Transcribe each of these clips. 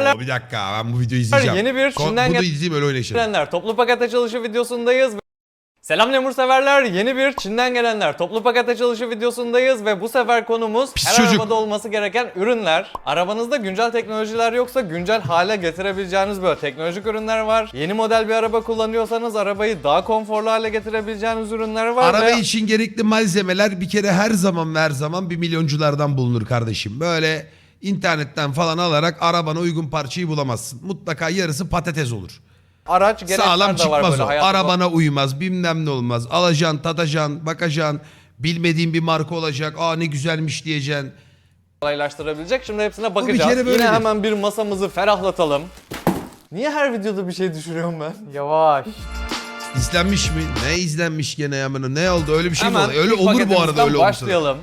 severler. Oo, bir dakika ben bu videoyu izleyeceğim. Yeni bir Ko- Çin'den Bunu gelen- izleyeyim öyle oynayışırım. gelenler toplu paket açılışı videosundayız. Selam lemur severler. Yeni bir Çin'den gelenler toplu paket açılışı videosundayız ve bu sefer konumuz Pis her çocuk. arabada olması gereken ürünler. Arabanızda güncel teknolojiler yoksa güncel hale getirebileceğiniz böyle teknolojik ürünler var. Yeni model bir araba kullanıyorsanız arabayı daha konforlu hale getirebileceğiniz ürünler var Araba ve için gerekli malzemeler bir kere her zaman ve her zaman bir milyonculardan bulunur kardeşim. Böyle internetten falan alarak arabana uygun parçayı bulamazsın. Mutlaka yarısı patates olur. araç gereçler Sağlam de var çıkmaz böyle o. hayatta. Arabana uymaz bilmem ne olmaz. Alacaksın tadacaksın bakacaksın. Bilmediğin bir marka olacak. Aa ne güzelmiş diyeceksin. kolaylaştırabilecek. Şimdi hepsine bir bakacağız. kere Yine böyledir. hemen bir masamızı ferahlatalım. Niye her videoda bir şey düşürüyorum ben? Yavaş. İzlenmiş mi? Ne izlenmiş gene ya? Ne oldu? Öyle bir şey mi oldu? Öyle ilk olur bu paketimizden arada öyle olursa. başlayalım.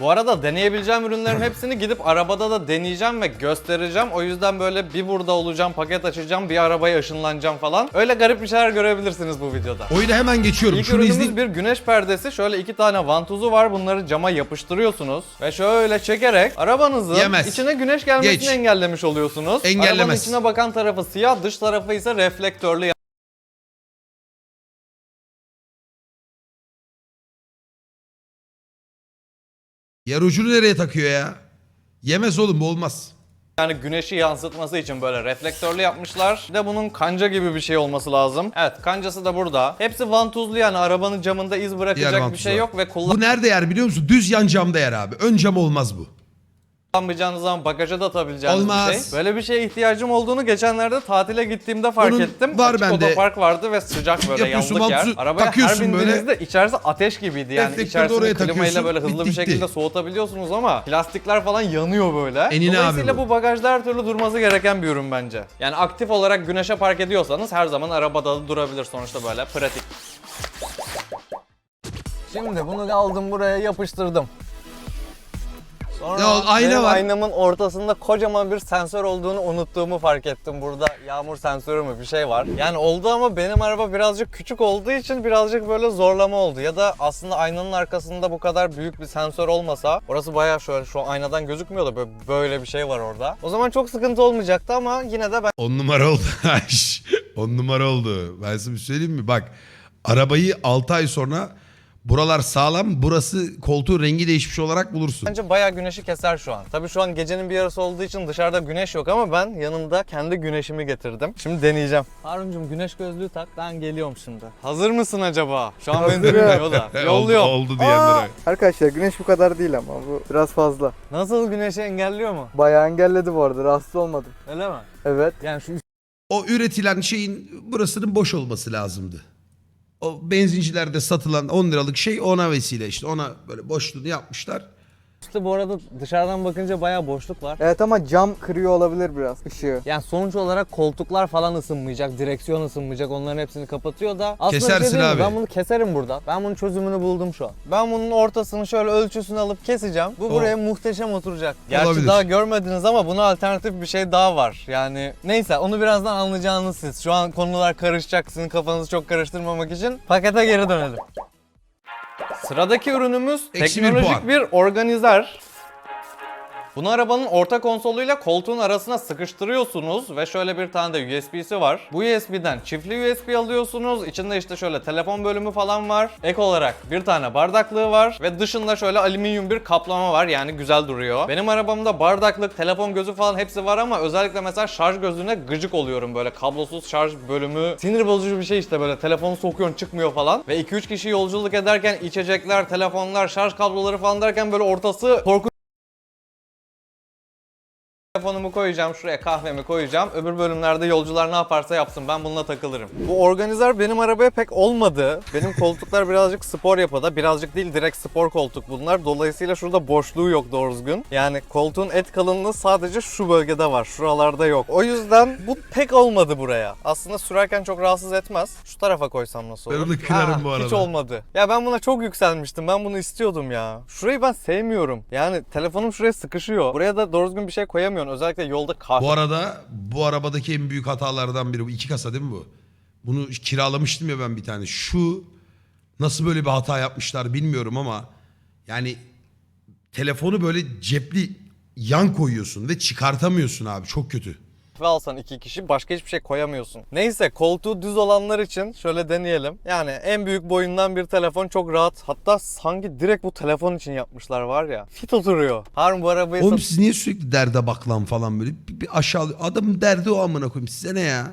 Bu arada deneyebileceğim ürünlerin hepsini gidip arabada da deneyeceğim ve göstereceğim. O yüzden böyle bir burada olacağım, paket açacağım, bir arabaya ışınlanacağım falan. Öyle garip bir şeyler görebilirsiniz bu videoda. Oyunu hemen geçiyorum. İlk Şunu ürünümüz izleyeyim. bir güneş perdesi. Şöyle iki tane vantuzu var. Bunları cama yapıştırıyorsunuz. Ve şöyle çekerek arabanızın Yemez. içine güneş gelmesini Geç. engellemiş oluyorsunuz. Arabanın Engellemez. içine bakan tarafı siyah, dış tarafı ise reflektörlü. Yer ucunu nereye takıyor ya? Yemez oğlum bu olmaz. Yani güneşi yansıtması için böyle reflektörlü yapmışlar. Bir de bunun kanca gibi bir şey olması lazım. Evet kancası da burada. Hepsi vantuzlu yani arabanın camında iz Diğer bırakacak bir şey yok ve Bu nerede yer biliyor musun? Düz yan camda yer abi. Ön cam olmaz bu. Kullanmayacağınız zaman bagaja da atabileceğiniz Olmaz. bir şey. Böyle bir şeye ihtiyacım olduğunu geçenlerde tatile gittiğimde fark Bunun ettim. var Açık bende. otopark vardı ve sıcak böyle Yapıyorsun, yazlık yer. Arabaya her takıyorsun böyle. bindiğinizde içerisi ateş gibiydi yani. Reflektörü de İçerisini oraya klimayla takıyorsun, böyle hızlı bir bitti, şekilde gitti. soğutabiliyorsunuz ama plastikler falan yanıyor böyle. Enine Dolayısıyla abi bu. bu bagajda her türlü durması gereken bir ürün bence. Yani aktif olarak güneşe park ediyorsanız her zaman arabada da durabilir sonuçta böyle pratik. Şimdi bunu aldım buraya yapıştırdım. Sonra Ya, ayna benim var. aynamın ortasında kocaman bir sensör olduğunu unuttuğumu fark ettim. Burada yağmur sensörü mü bir şey var. Yani oldu ama benim araba birazcık küçük olduğu için birazcık böyle zorlama oldu. Ya da aslında aynanın arkasında bu kadar büyük bir sensör olmasa orası bayağı şöyle şu aynadan gözükmüyor da böyle, böyle bir şey var orada. O zaman çok sıkıntı olmayacaktı ama yine de ben On numara oldu. On numara oldu. Ben size bir söyleyeyim mi? Bak arabayı 6 ay sonra buralar sağlam burası koltuğun rengi değişmiş olarak bulursun. Bence bayağı güneşi keser şu an. Tabii şu an gecenin bir yarısı olduğu için dışarıda güneş yok ama ben yanımda kendi güneşimi getirdim. Şimdi deneyeceğim. Harun'cum güneş gözlüğü tak ben geliyorum şimdi. Hazır mısın acaba? Şu an beni dinliyor da. oldu, oldu diyenlere. Arkadaşlar güneş bu kadar değil ama bu biraz fazla. Nasıl güneşi engelliyor mu? Bayağı engelledi bu arada rahatsız olmadım. Öyle mi? Evet. Yani şu O üretilen şeyin burasının boş olması lazımdı. O benzincilerde satılan 10 liralık şey ona vesile işte. Ona böyle boşluğunu yapmışlar. Üstte bu arada dışarıdan bakınca bayağı boşluk var. Evet ama cam kırıyor olabilir biraz ışığı. Yani sonuç olarak koltuklar falan ısınmayacak, direksiyon ısınmayacak. Onların hepsini kapatıyor da. Aslında bir şey Kesersin mi? abi. Ben bunu keserim burada. Ben bunun çözümünü buldum şu an. Ben bunun ortasını şöyle ölçüsünü alıp keseceğim. Bu O- buraya muhteşem oturacak. Gerçi Olabilir. daha görmediniz ama buna alternatif bir şey daha var. Yani neyse onu birazdan anlayacağınız siz. Şu an konular karışacak. Sizin kafanızı çok karıştırmamak için pakete geri dönelim. Sıradaki ürünümüz Eksi bir teknolojik puan. bir organizer. Bunu arabanın orta konsoluyla koltuğun arasına sıkıştırıyorsunuz ve şöyle bir tane de USB'si var. Bu USB'den çiftli USB alıyorsunuz. İçinde işte şöyle telefon bölümü falan var. Ek olarak bir tane bardaklığı var ve dışında şöyle alüminyum bir kaplama var. Yani güzel duruyor. Benim arabamda bardaklık, telefon gözü falan hepsi var ama özellikle mesela şarj gözüne gıcık oluyorum böyle kablosuz şarj bölümü. Sinir bozucu bir şey işte böyle telefonu sokuyorsun çıkmıyor falan. Ve 2-3 kişi yolculuk ederken içecekler, telefonlar, şarj kabloları falan derken böyle ortası korkunç Telefonumu koyacağım şuraya kahvemi koyacağım. Öbür bölümlerde yolcular ne yaparsa yapsın ben bununla takılırım. Bu organizer benim arabaya pek olmadı. Benim koltuklar birazcık spor yapıda. Birazcık değil direkt spor koltuk bunlar. Dolayısıyla şurada boşluğu yok doğru düzgün. Yani koltuğun et kalınlığı sadece şu bölgede var. Şuralarda yok. O yüzden bu pek olmadı buraya. Aslında sürerken çok rahatsız etmez. Şu tarafa koysam nasıl olur? Ben onu kırarım Ha, bu arada. Hiç olmadı. Ya ben buna çok yükselmiştim. Ben bunu istiyordum ya. Şurayı ben sevmiyorum. Yani telefonum şuraya sıkışıyor. Buraya da doğru düzgün bir şey koyamıyorsun. Özellikle yolda kahve Bu arada bu arabadaki en büyük hatalardan biri bu. iki kasa değil mi bu? Bunu kiralamıştım ya ben bir tane. Şu nasıl böyle bir hata yapmışlar bilmiyorum ama yani telefonu böyle cepli yan koyuyorsun ve çıkartamıyorsun abi. Çok kötü. Ve alsan iki kişi başka hiçbir şey koyamıyorsun. Neyse koltuğu düz olanlar için şöyle deneyelim. Yani en büyük boyundan bir telefon çok rahat. Hatta sanki direkt bu telefon için yapmışlar var ya. Fit oturuyor. Harun bu arabayı Oğlum siz niye sürekli derde baklan falan böyle bir, bir aşağı adamın derdi o amına koyayım size ne ya?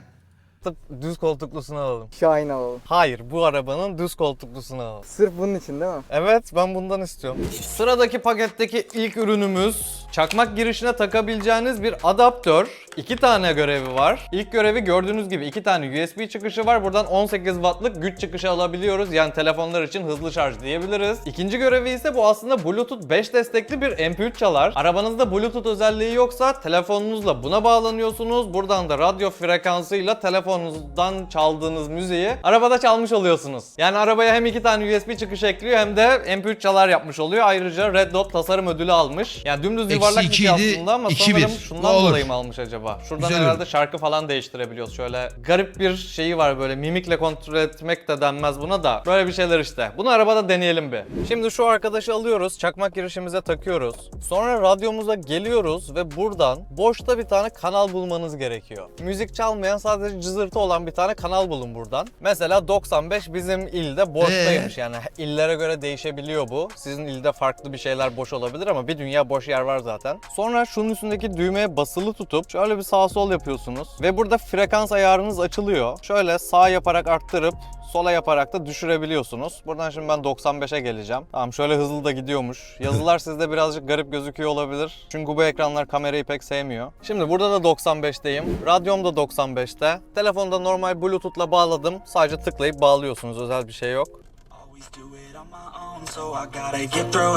satıp düz koltuklusunu alalım. Şahin alalım. Hayır bu arabanın düz koltuklusunu alalım. Sırf bunun için değil mi? Evet ben bundan istiyorum. Sıradaki paketteki ilk ürünümüz çakmak girişine takabileceğiniz bir adaptör. İki tane görevi var. İlk görevi gördüğünüz gibi iki tane USB çıkışı var. Buradan 18 wattlık güç çıkışı alabiliyoruz. Yani telefonlar için hızlı şarj diyebiliriz. İkinci görevi ise bu aslında Bluetooth 5 destekli bir MP3 çalar. Arabanızda Bluetooth özelliği yoksa telefonunuzla buna bağlanıyorsunuz. Buradan da radyo frekansıyla telefonunuzdan çaldığınız müziği arabada çalmış oluyorsunuz. Yani arabaya hem iki tane USB çıkışı ekliyor hem de MP3 çalar yapmış oluyor. Ayrıca Red Dot tasarım ödülü almış. Yani dümdüz yuvarlak bir şey aslında ama sanırım şundan dolayı mı almış acaba? Şuradan Güzel herhalde ürün. şarkı falan değiştirebiliyoruz. Şöyle garip bir şeyi var böyle mimikle kontrol etmek de denmez buna da. Böyle bir şeyler işte. Bunu arabada deneyelim bir. Şimdi şu arkadaşı alıyoruz. Çakmak girişimize takıyoruz. Sonra radyomuza geliyoruz ve buradan boşta bir tane kanal bulmanız gerekiyor. Müzik çalmayan sadece cızırtı olan bir tane kanal bulun buradan. Mesela 95 bizim ilde boştaymış. Yani illere göre değişebiliyor bu. Sizin ilde farklı bir şeyler boş olabilir ama bir dünya boş yer var zaten. Sonra şunun üstündeki düğmeye basılı tutup şöyle bir sağ sol yapıyorsunuz ve burada frekans ayarınız açılıyor. Şöyle sağ yaparak arttırıp sola yaparak da düşürebiliyorsunuz. Buradan şimdi ben 95'e geleceğim. Tamam şöyle hızlı da gidiyormuş. Yazılar sizde birazcık garip gözüküyor olabilir. Çünkü bu ekranlar kamerayı pek sevmiyor. Şimdi burada da 95'teyim. Radyom da 95'te. Telefonda normal Bluetooth'la bağladım. Sadece tıklayıp bağlıyorsunuz. Özel bir şey yok.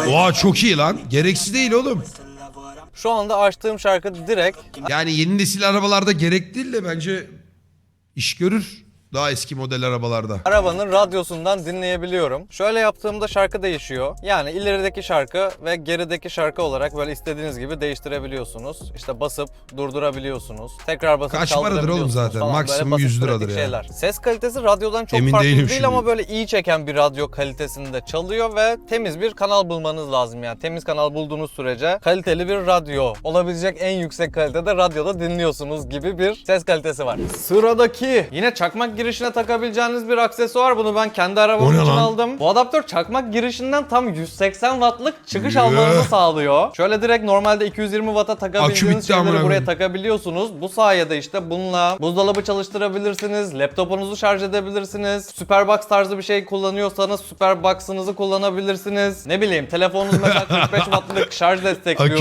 Oha çok iyi lan. Gereksiz değil oğlum. Şu anda açtığım şarkı direkt Yani yeni nesil arabalarda gerek değil de bence iş görür. Daha eski model arabalarda. arabanın radyosundan dinleyebiliyorum. Şöyle yaptığımda şarkı değişiyor. Yani ilerideki şarkı ve gerideki şarkı olarak böyle istediğiniz gibi değiştirebiliyorsunuz. İşte basıp durdurabiliyorsunuz. Tekrar basıp Kaç paradır oğlum zaten? falan. Böyle Maksimum basit 100 pratik liradır ya. şeyler. Ses kalitesi radyodan çok Emin farklı değil şimdi. ama böyle iyi çeken bir radyo kalitesinde çalıyor ve temiz bir kanal bulmanız lazım yani. Temiz kanal bulduğunuz sürece kaliteli bir radyo olabilecek en yüksek kalitede radyoda dinliyorsunuz gibi bir ses kalitesi var. Sıradaki yine çakmak girişine takabileceğiniz bir aksesuar. Bunu ben kendi arabam için lan? aldım. Bu adaptör çakmak girişinden tam 180 wattlık çıkış Yuh. almanızı sağlıyor. Şöyle direkt normalde 220 watt'a takabildiğiniz şeyleri buraya takabiliyorsunuz. Bu sayede işte bununla buzdolabı çalıştırabilirsiniz, laptopunuzu şarj edebilirsiniz. Superbox tarzı bir şey kullanıyorsanız Superbox'ınızı kullanabilirsiniz. Ne bileyim telefonunuz mesela 45 wattlık şarj destekliyordur.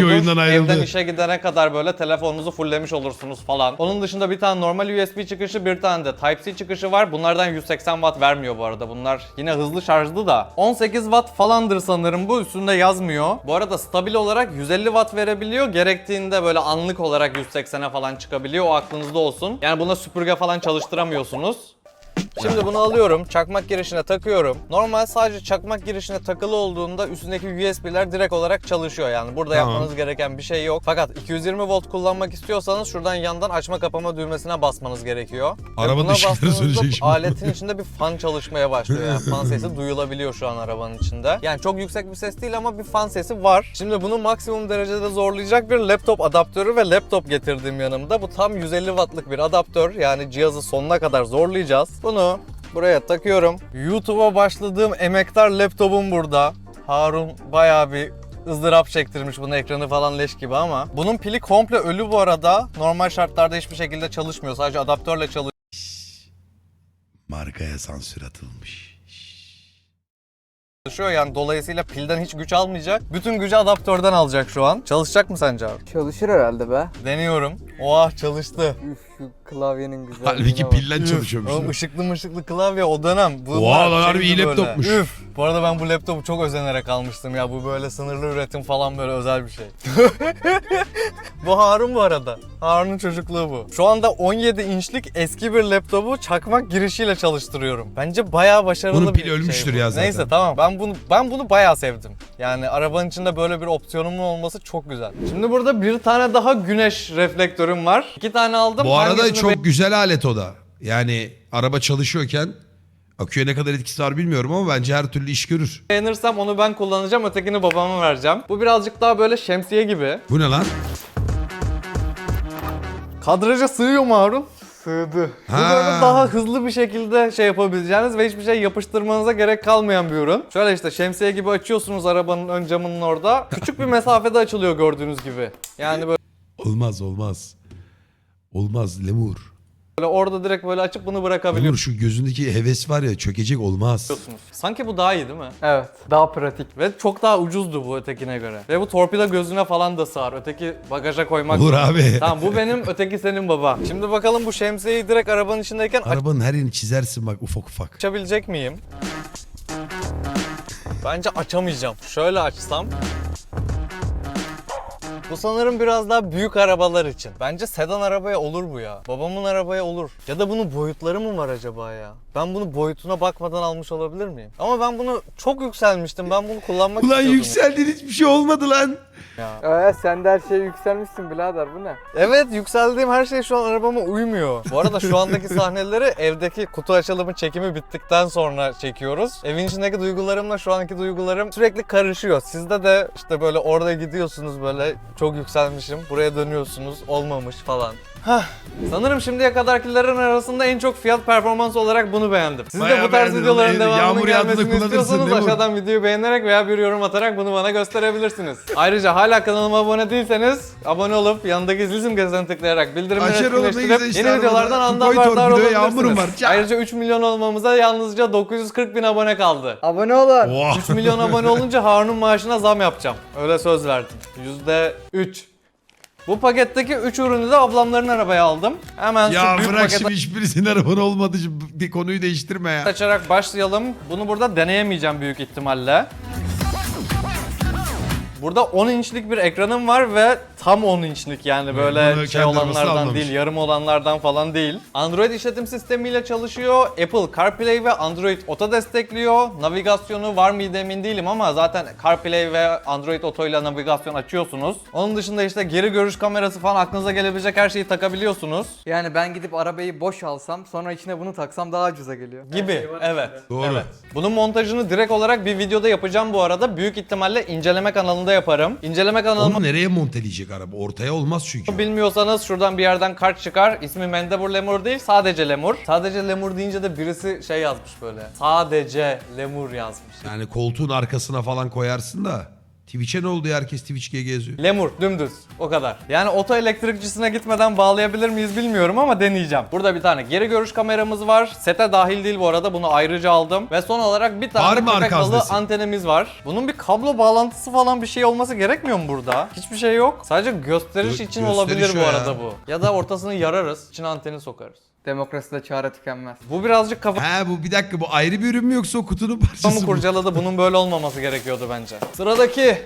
Evden işe gidene kadar böyle telefonunuzu fulllemiş olursunuz falan. Onun dışında bir tane normal USB çıkışı, bir tane de Type-C çıkışı var. Bunlardan 180 watt vermiyor bu arada. Bunlar yine hızlı şarjlı da. 18 watt falandır sanırım bu. Üstünde yazmıyor. Bu arada stabil olarak 150 watt verebiliyor. Gerektiğinde böyle anlık olarak 180'e falan çıkabiliyor. O aklınızda olsun. Yani buna süpürge falan çalıştıramıyorsunuz. Şimdi bunu alıyorum, çakmak girişine takıyorum. Normal sadece çakmak girişine takılı olduğunda üstündeki USB'ler direkt olarak çalışıyor. Yani burada Tamam. yapmanız gereken bir şey yok. Fakat 220 volt kullanmak istiyorsanız şuradan yandan açma kapama düğmesine basmanız gerekiyor. Ve Arabanın buna ışıkları bastığınızda sönecek şimdi. Aletin içinde bir fan çalışmaya başlıyor. Yani fan sesi duyulabiliyor şu an arabanın içinde. Yani çok yüksek bir ses değil ama bir fan sesi var. Şimdi bunu maksimum derecede zorlayacak bir laptop adaptörü ve laptop getirdim yanımda. Bu tam 150 wattlık bir adaptör. Yani cihazı sonuna kadar zorlayacağız. Bunu buraya takıyorum. YouTube'a başladığım emektar laptopum burada. Harun bayağı bir ızdırap çektirmiş bunun ekranı falan leş gibi ama. Bunun pili komple ölü bu arada. Normal şartlarda hiçbir şekilde çalışmıyor. Sadece adaptörle çalışıyor. Markaya sansür atılmış. çalışıyor yani dolayısıyla pilden hiç güç almayacak. Bütün gücü adaptörden alacak şu an. Çalışacak mı sence abi? Çalışır herhalde be. Deniyorum. Oha çalıştı. Üf şu klavyenin güzelliğine Halbuki bak. pillen çalışıyormuş. Oğlum ışıklı mışıklı klavye o dönem. Bu Oha lan harbi iyi laptopmuş. Üf. Bu arada ben bu laptopu çok özenerek almıştım ya. Bu böyle sınırlı üretim falan böyle özel bir şey. bu Harun bu arada. Harun'un çocukluğu bu. Şu anda 17 inçlik eski bir laptopu çakmak girişiyle çalıştırıyorum. Bence bayağı başarılı Bunun bir pili ölmüştür şey bu. ya zaten. Neyse tamam. Ben bunu ben bunu bayağı sevdim. Yani arabanın içinde böyle bir opsiyonumun olması çok güzel. Şimdi burada bir tane daha güneş reflektörüm var. İki tane aldım. Bu arada Hangisini çok güzel alet o da. Yani araba çalışıyorken Aküye ne kadar etkisi var bilmiyorum ama bence her türlü iş görür. Beğenirsem onu ben kullanacağım, ötekini babama vereceğim. Bu birazcık daha böyle şemsiye gibi. Bu ne lan? Kadraja sığıyor mu Harun? Sığdı. Bu böyle Ha. daha hızlı bir şekilde şey yapabileceğiniz ve hiçbir şey yapıştırmanıza gerek kalmayan bir ürün. Şöyle işte şemsiye gibi açıyorsunuz arabanın ön camının orada. Küçük bir mesafede açılıyor gördüğünüz gibi. Yani böyle Olmaz olmaz. Olmaz lemur. orada direkt böyle açıp bunu Lemur bırakabiliyorsunuz. şu gözündeki heves var ya çökecek olmaz. Sanki bu daha iyi değil mi? Evet. Daha pratik. Ve çok daha ucuzdu bu ötekine göre. Ve bu torpido gözüne falan da sığar. Öteki bagaja koymak. Olur abi. Tamam bu benim, öteki senin baba. Şimdi bakalım bu şemsiyeyi direkt arabanın içindeyken Arabanın her yerini çizersin bak ufak ufak. açabilecek miyim? Bence açamayacağım. Şöyle açsam. Bu sanırım biraz daha büyük arabalar için. Bence sedan arabaya olur bu ya. Babamın arabaya olur. Ya da bunun boyutları mı var acaba ya? Ben bunu boyutuna bakmadan almış olabilir miyim? Ama ben bunu çok yükselmiştim. Ben bunu kullanmak Ulan istiyordum. yükseldin hiçbir şey olmadı lan. Ya. Ee, sen de her şeye yükselmişsin birader bu ne? Evet yükseldiğim her şey şu an arabama uymuyor. Bu arada şu andaki sahneleri evdeki kutu açılımı çekimi bittikten sonra çekiyoruz. Evin içindeki duygularımla şu anki duygularım sürekli karışıyor. Sizde de işte böyle orada gidiyorsunuz böyle çok yükselmişim. Buraya dönüyorsunuz olmamış falan. Hah. Sanırım şimdiye kadarkilerin arasında en çok fiyat performans olarak bunu beğendim. Siz de Bayağı bu tarz beğendin videoların devamının Yağmur yağdığında gelmesini kullanırsın, istiyorsanız değil mi? aşağıdan videoyu beğenerek veya bir yorum atarak bunu bana gösterebilirsiniz. Ayrıca hala kanalıma abone değilseniz abone olup yanındaki zil simgesine tıklayarak bildirimleri Açar oğlum, ne güzel etkinleştirip işler yeni videolardan Koy haberdar yağmurum olabilirsiniz. Çak. Ayrıca 3 milyon olmamıza yalnızca 940 bin abone kaldı. Abone olun. Oha. 3 milyon abone olunca Harun'un maaşına zam yapacağım. Öyle söz verdim. %3. Bu paketteki 3 ürünü de ablamların arabaya aldım. Hemen Ya şu büyük bırak paketi şimdi hiçbirisinin arabanı olmadı. Şimdi bir konuyu değiştirme ya. açarak başlayalım. Bunu burada deneyemeyeceğim büyük ihtimalle. Burada 10 inçlik bir ekranım var ve tam 10 inçlik yani bunu böyle kendi şey arabasına olanlardan almamış. değil, yarım olanlardan falan değil. Android işletim sistemiyle çalışıyor. Apple CarPlay ve Android Auto destekliyor. Navigasyonu var mıydı emin değilim ama zaten CarPlay ve Android Auto ile navigasyon açıyorsunuz. Onun dışında işte geri görüş kamerası falan aklınıza gelebilecek her şeyi takabiliyorsunuz. Yani ben gidip arabayı boş alsam sonra içine bunu taksam daha ucuza geliyor. Gibi. Evet. Doğru. Evet. Bunun montajını direkt olarak bir videoda yapacağım bu arada. Büyük ihtimalle inceleme kanalında yaparım. İnceleme kanalıma Onu nereye monteleyecek araba? Ortaya olmaz çünkü. bilmiyorsanız şuradan bir yerden kart çıkar. İsmi Mendebur Lemur değil, sadece Lemur. Sadece Lemur deyince de birisi şey yazmış böyle. Sadece Lemur yazmış. Yani koltuğun arkasına falan koyarsın da. Twitch'e ne oldu ya? Herkes Twitch GG yazıyor. Lemur dümdüz o kadar. Yani oto elektrikçisine gitmeden bağlayabilir miyiz bilmiyorum ama deneyeceğim. Burada bir tane geri görüş kameramız var. Sete dahil değil bu arada bunu ayrıca aldım. Ve son olarak bir Var tane mı köpek arka balığı haznesi? antenimiz var. Bunun bir kablo bağlantısı falan bir şey olması gerekmiyor mu burada? Hiçbir şey yok. Sadece gösteriş Gö- için gösteriş olabilir o bu ya. arada bu. Ya da ortasını yararız, içine anteni sokarız. Demokraside çare tükenmez. Bu birazcık kafamı Ha bu bir dakika bu ayrı bir ürün mü yoksa o kutunun parçası mı? kurcaladı. Bunun böyle olmaması gerekiyordu bence. Sıradaki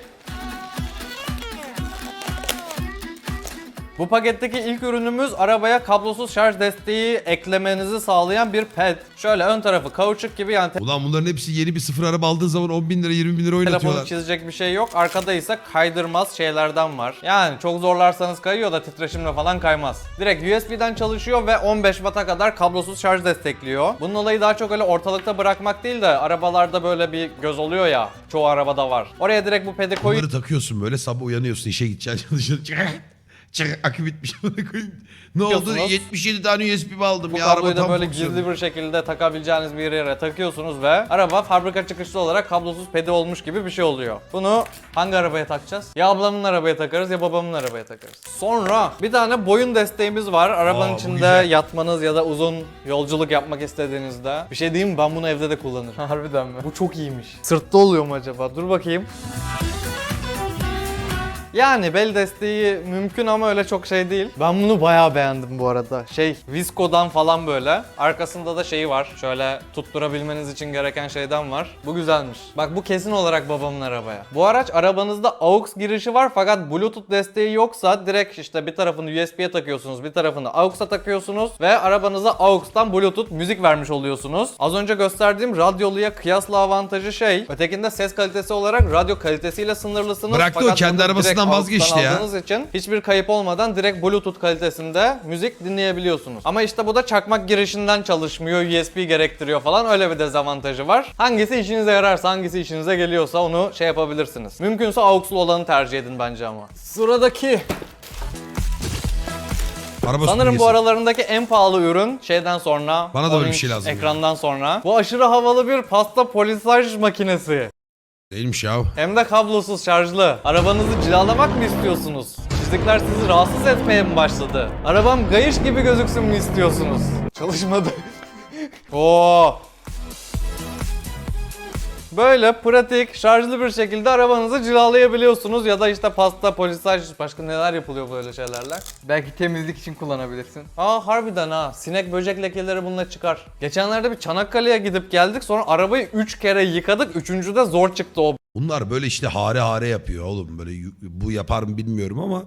Bu paketteki ilk ürünümüz arabaya kablosuz şarj desteği eklemenizi sağlayan bir ped. Şöyle ön tarafı kauçuk gibi yani Ulan bunların hepsi yeni bir sıfır araba aldığı zaman 10 bin lira 20 bin lira telefonu oynatıyorlar. çizecek bir şey yok. Arkada ise kaydırmaz şeylerden var. Yani çok zorlarsanız kayıyor da titreşimle falan kaymaz. Direkt USB'den çalışıyor ve 15 Watt'a kadar kablosuz şarj destekliyor. Bunun olayı daha çok öyle ortalıkta bırakmak değil de arabalarda böyle bir göz oluyor ya. Çoğu arabada var. Oraya direkt bu pedi koyup Bunları takıyorsun böyle sabah uyanıyorsun işe gideceksin çalışıyorsun. Çık, akü bitmiş. Ne oldu? Yapıyorsunuz. 77 tane USB aldım Bu ya. araba kabloyu da tam böyle fonksiyonel. gizli bir şekilde takabileceğiniz bir yere takıyorsunuz ve araba fabrika çıkışlı olarak kablosuz pedi olmuş gibi bir şey oluyor. Bunu hangi arabaya takacağız? Ya ablamın arabaya takarız ya babamın arabaya takarız. Sonra bir tane boyun desteğimiz var. Arabanın bu içinde güzel. yatmanız ya da uzun yolculuk yapmak istediğinizde. Bir şey diyeyim mi? Ben bunu evde de kullanırım. Harbiden mi? Bu çok iyiymiş. Sırtta oluyor mu acaba? Dur bakayım. Yani bel desteği mümkün ama öyle çok şey değil. Ben bunu bayağı beğendim bu arada. Şey, Visco'dan falan böyle. Arkasında da şeyi var. Şöyle tutturabilmeniz için gereken şeyden var. Bu güzelmiş. Bak bu kesin olarak babamın arabaya. Bu araç arabanızda AUX girişi var fakat Bluetooth desteği yoksa direkt işte bir tarafını USB'ye takıyorsunuz, bir tarafını AUX'a takıyorsunuz ve arabanıza AUX'tan Bluetooth müzik vermiş oluyorsunuz. Az önce gösterdiğim radyoluya kıyasla avantajı şey, ötekinde ses kalitesi olarak radyo kalitesiyle sınırlısınız. Bıraktı o kendi burada AUX'tan vazgeçti ya. aldığınız için hiçbir kayıp olmadan direkt Bluetooth kalitesinde müzik dinleyebiliyorsunuz. Ama işte bu da çakmak girişinden çalışmıyor, USB gerektiriyor falan öyle bir dezavantajı var. Hangisi işinize yararsa, hangisi işinize geliyorsa onu şey yapabilirsiniz. Mümkünse AUX'lu olanı tercih edin bence ama. Sıradaki Araba Sanırım bu aralarındaki en pahalı ürün şeyden sonra Bana da bir 10 şey lazım ya. Ekrandan sonra. Bu aşırı havalı bir pasta polisaj makinesi. Değilmiş ya. Hem de kablosuz şarjlı. Arabanızı cilalamak mı istiyorsunuz? Çizikler sizi rahatsız etmeye mi başladı? Arabam gayış gibi gözüksün mü istiyorsunuz? Çalışmadı. Oo. Böyle pratik, şarjlı bir şekilde arabanızı cilalayabiliyorsunuz ya da işte pasta, polisaj, başka neler yapılıyor böyle şeylerle. Belki temizlik için kullanabilirsin. Aa harbiden ha. Sinek böcek lekeleri bununla çıkar. Geçenlerde bir Çanakkale'ye gidip geldik sonra arabayı 3 kere yıkadık. Üçüncüde zor çıktı o Bunlar böyle işte hare hare yapıyor oğlum. Böyle bu yapar mı bilmiyorum ama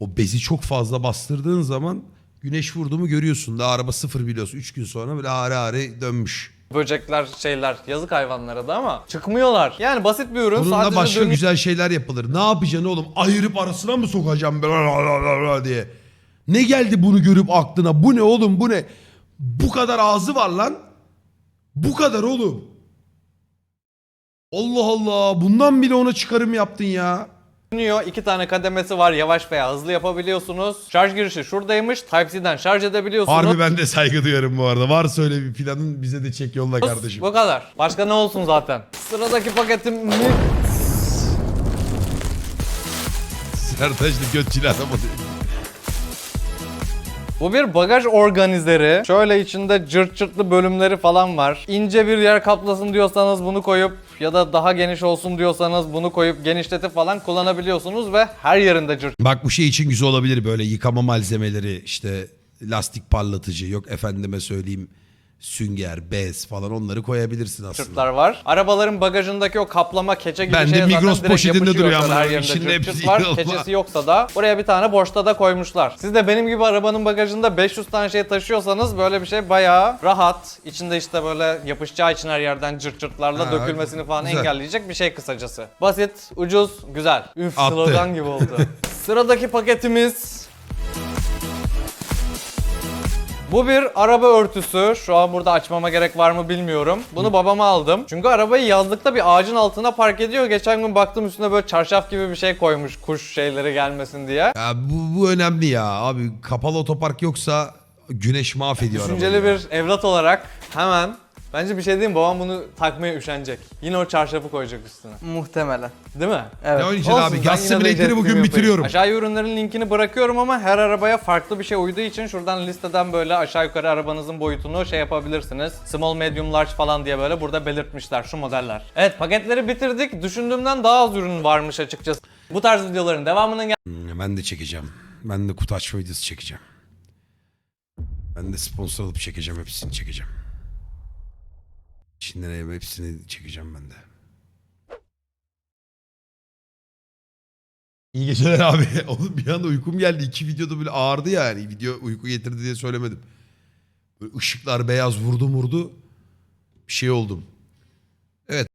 o bezi çok fazla bastırdığın zaman güneş vurdu mu görüyorsun. Da araba sıfır biliyorsun. Üç gün sonra böyle hare hare dönmüş. Böcekler şeyler yazık hayvanlara da ama çıkmıyorlar. Yani basit bir ürün Bununla sadece başka dönüyor. güzel şeyler yapılır. Ne yapacaksın oğlum? Ayırıp arasına mı sokacağım böyle diye. Ne geldi bunu görüp aklına? Bu ne oğlum bu ne? Bu kadar ağzı var lan. Bu kadar oğlum. Allah Allah. Bundan bile ona çıkarım yaptın ya. Dönüyor. İki tane kademesi var. Yavaş veya hızlı yapabiliyorsunuz. Şarj girişi şuradaymış. Type-C'den şarj edebiliyorsunuz. Harbi ben de saygı duyarım bu arada. Varsa öyle bir planın bize de çek yolla kardeşim. Bu kadar. Başka ne olsun zaten. Sıradaki paketim Sertaçlı götçili adam oluyor. Bu bir bagaj organizeri. Şöyle içinde cırt cırtlı bölümleri falan var. İnce bir yer kaplasın diyorsanız bunu koyup ya da daha geniş olsun diyorsanız bunu koyup genişletip falan kullanabiliyorsunuz ve her yerinde cırt Bak bu şey için güzel olabilir böyle yıkama malzemeleri işte lastik parlatıcı yok efendime söyleyeyim sünger, bez falan onları koyabilirsin aslında. cırtlar var. Arabaların bagajındaki o kaplama keçe gibi Ben de şeye zaten Migros direkt poşetinde yapışıyor duruyor ama her yerinde hepsi var. yığılma. Keçesi yoksa da buraya bir tane boşta da koymuşlar. Siz de benim gibi arabanın bagajında 500 tane şey taşıyorsanız böyle bir şey bayağı rahat. İçinde işte böyle yapışacağı için her yerden cırt cırtlarla Ha, dökülmesini falan güzel. engelleyecek bir şey kısacası. Basit, ucuz, güzel. Üf Attı. slogan gibi oldu. Sıradaki paketimiz bu bir araba örtüsü. Şu an burada açmama gerek var mı bilmiyorum. Bunu babama aldım. Çünkü arabayı yazlıkta bir ağacın altına park ediyor. Geçen gün baktım üstüne böyle çarşaf gibi bir şey koymuş kuş şeyleri gelmesin diye. Ya bu, bu önemli ya abi kapalı otopark yoksa güneş mahvediyor Düşünceli arabayı. bir evlat olarak hemen bence bir şey diyeyim babam bunu takmaya üşenecek. Yine o çarşafı koyacak üstüne. Muhtemelen. Değil mi? Evet. Ne oynayacaksın Olsun, abi ben de jestimi bugün yapayım. bitiriyorum. Aşağıya ürünlerin linkini bırakıyorum ama her arabaya farklı bir şey uyduğu için şuradan listeden böyle aşağı yukarı arabanızın boyutunu şey yapabilirsiniz. Small, medium, large falan diye böyle burada belirtmişler şu modeller. Evet paketleri bitirdik. Düşündüğümden daha az ürün varmış açıkçası. Bu tarz videoların devamının gel- Hmm, Ben de çekeceğim. Ben de kutu açma videosu çekeceğim. Ben de sponsor alıp çekeceğim hepsini çekeceğim. Çinlere hepsini çekeceğim ben de. İyi geceler abi. Oğlum bir anda uykum geldi. İki videoda böyle ağırdı yani. Video uyku getirdi diye söylemedim. Böyle ışıklar beyaz vurdu vurdu. Bir şey oldum. Evet